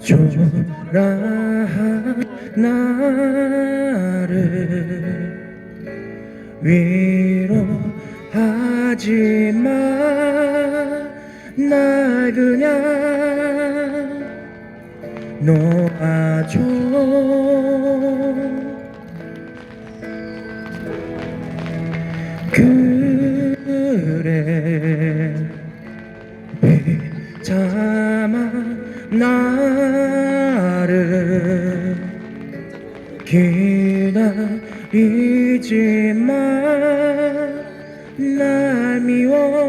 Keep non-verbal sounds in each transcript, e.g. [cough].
초라한 나를 위로하지 마. 날 그냥 놓아줘. 그래 비참한 나를 기다리지 마날 미워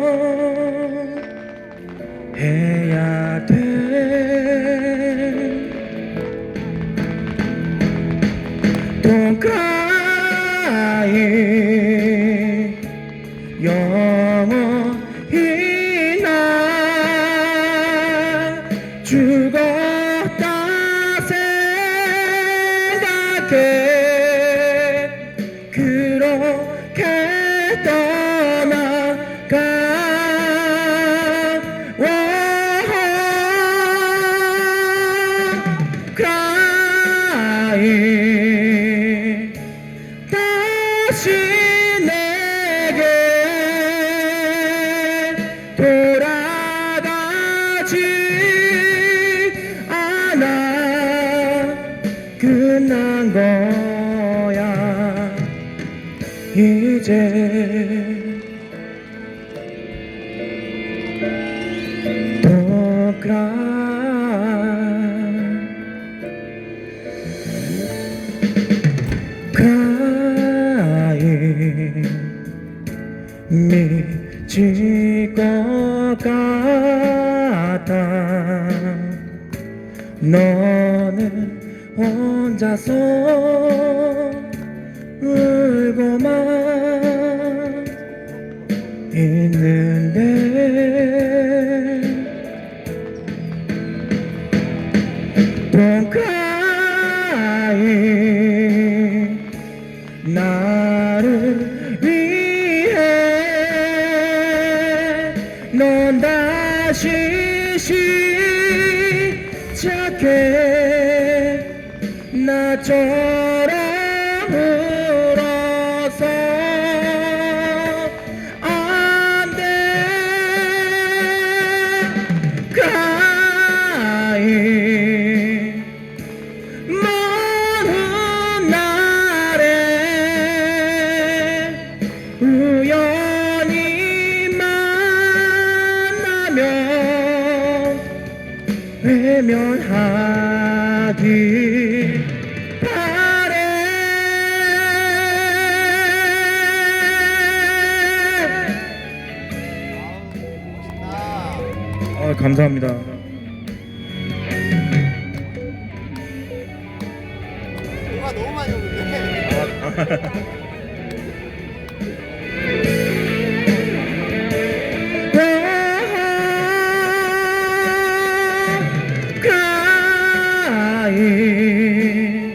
죽었다 생각해 그렇게 떠나가 crying 끝난 거야. 이제 crying 미칠 것 같아. 너는 혼자서 울고만 있는데 cry 나를 위해 넌 다시 시작해 나처럼 울어서 안돼. crying 먼 날에 우연히 만나면 외면하기 감사합니다 누가 너무 많이 오는데. crying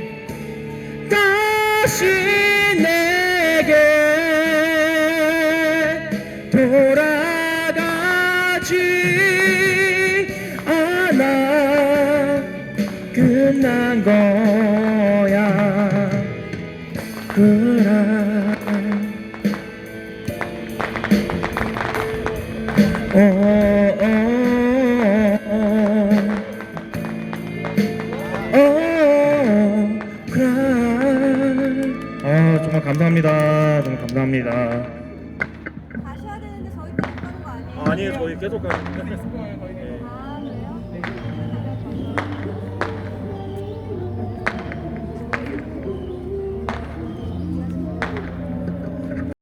[laughs] 다시 내게 돌아가지 끝난 거야 그래 어, 어, 어, 어, cry. 아 정말 감사합니다. 정말 감사합니다. 다시 해야 되는데 저희 못 가는 거 아니에요? 아니에요 저희 계속 가요. [laughs]